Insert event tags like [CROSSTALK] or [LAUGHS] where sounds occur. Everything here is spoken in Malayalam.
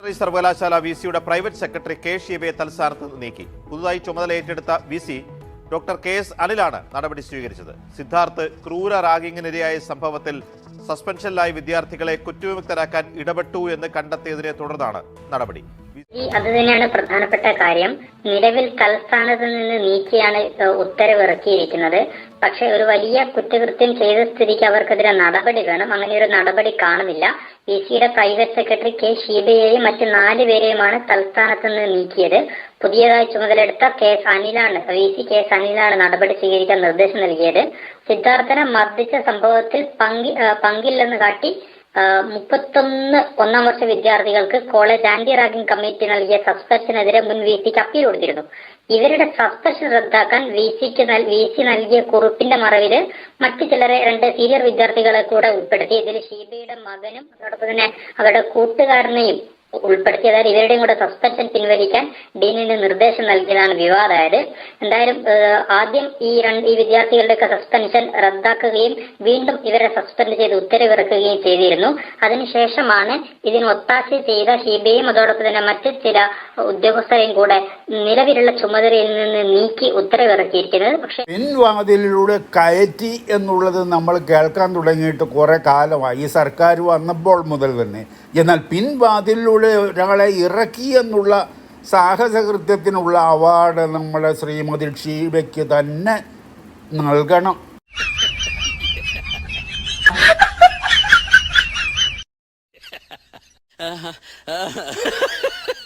വെറ്ററിനറി സർവകലാശാല വി സിയുടെ പ്രൈവറ്റ് സെക്രട്ടറി കെ ഷീബയെ തൽസ്ഥാനത്ത് നീക്കി. പുതുതായി ചുമതല ഏറ്റെടുത്ത V C doctor K S അനിലാണ് നടപടി സ്വീകരിച്ചത്. സിദ്ധാർത്ഥ് ക്രൂര റാഗിങ്ങിനിരയായ സംഭവത്തിൽ സസ്പെൻഷനിലായ വിദ്യാർത്ഥികളെ കുറ്റവിമുക്തരാക്കാൻ ഇടപെട്ടു എന്ന് കണ്ടെത്തിയതിനെ തുടർന്നാണ് നടപടി. അത് തന്നെയാണ് പ്രധാനപ്പെട്ട കാര്യം. നിലവിൽ തൽസ്ഥാനത്ത് നിന്ന് നീക്കിയാണ് ഉത്തരവ് ഇറക്കിയിരിക്കുന്നത് പക്ഷെ ഒരു വലിയ കുറ്റകൃത്യം ചെയ്ത സ്ഥിതിക്ക് അവർക്കെതിരെ നടപടി വേണം. അങ്ങനെ ഒരു നടപടി കാണുന്നില്ല. പി സിയുടെ പ്രൈവറ്റ് സെക്രട്ടറി കെ ഷീബയെയും മറ്റ് നാല് പേരെയുമാണ് തൽസ്ഥാനത്ത് നിന്ന് നീക്കിയത്. പുതിയതായി ചുമതലയെടുത്ത കെ അനിലാണ് വി സി കെ അനിലാണ് നടപടി സ്വീകരിക്കാൻ നിർദ്ദേശം നൽകിയത്. സിദ്ധാർത്ഥനെ മർദ്ദിച്ച സംഭവത്തിൽ പങ്കി പങ്കില്ലെന്ന് കാട്ടി മുപ്പത്തൊന്ന് ഒന്നാം വർഷ വിദ്യാർത്ഥികൾക്ക് കോളേജ് ആന്റി റാഗിംഗ് കമ്മിറ്റി നൽകിയ സസ്പെൻഷനെതിരെ മുൻ വി സിക്ക് അപ്പീൽ കൊടുത്തിരുന്നു. ഇവരുടെ സസ്പെൻഷൻ റദ്ദാക്കാൻ വി സിക്ക് വി സി നൽകിയ കുറിപ്പിന്റെ മറവിൽ മറ്റു ചിലരെ രണ്ട് സീനിയർ വിദ്യാർത്ഥികളെ കൂടെ ഉൾപ്പെടുത്തി. ഇതിൽ ഷീബയുടെ മകനും അതോടൊപ്പം തന്നെ അവരുടെ കൂട്ടുകാരനെയും ഉൾപ്പെടുത്തി അതായത് ഇവരുടെയും കൂടെ സസ്പെൻഷൻ പിൻവലിക്കാൻ ഡീനിന് നിർദ്ദേശം നൽകിയതാണ് വിവാദമായത് എന്തായാലും ആദ്യം ഈ രണ്ട് ഈ വിദ്യാർത്ഥികളുടെയൊക്കെ സസ്പെൻഷൻ റദ്ദാക്കുകയും വീണ്ടും ഇവരെ സസ്പെൻഡ് ചെയ്ത് ഉത്തരവിറക്കുകയും ചെയ്തിരുന്നു. അതിനുശേഷമാണ് ഇതിന് ഒത്താശ ചെയ്ത ഷീബയും അതോടൊപ്പം തന്നെ മറ്റ് ചില ഉദ്യോഗസ്ഥരെയും കൂടെ നിലവിലുള്ള ചുമതലയിൽ നിന്ന് നീക്കി ഉത്തരവിറക്കിയിരിക്കുന്നത്. പക്ഷേ പിൻവാതിലൂടെ കയറ്റി എന്നുള്ളത് നമ്മൾ കേൾക്കാൻ തുടങ്ങിയിട്ട് കുറെ കാലമായി. സർക്കാർ വന്നപ്പോൾ മുതൽ തന്നെ. എന്നാൽ പിൻവാതിലിലൂടെ ഒരാളെ ഇറക്കി എന്നുള്ള സാഹസകൃത്യത്തിനുള്ള അവാർഡ് നമ്മുടെ ശ്രീമതി ഷീബയ്ക്ക് തന്നെ നൽകണം. [LAUGHS]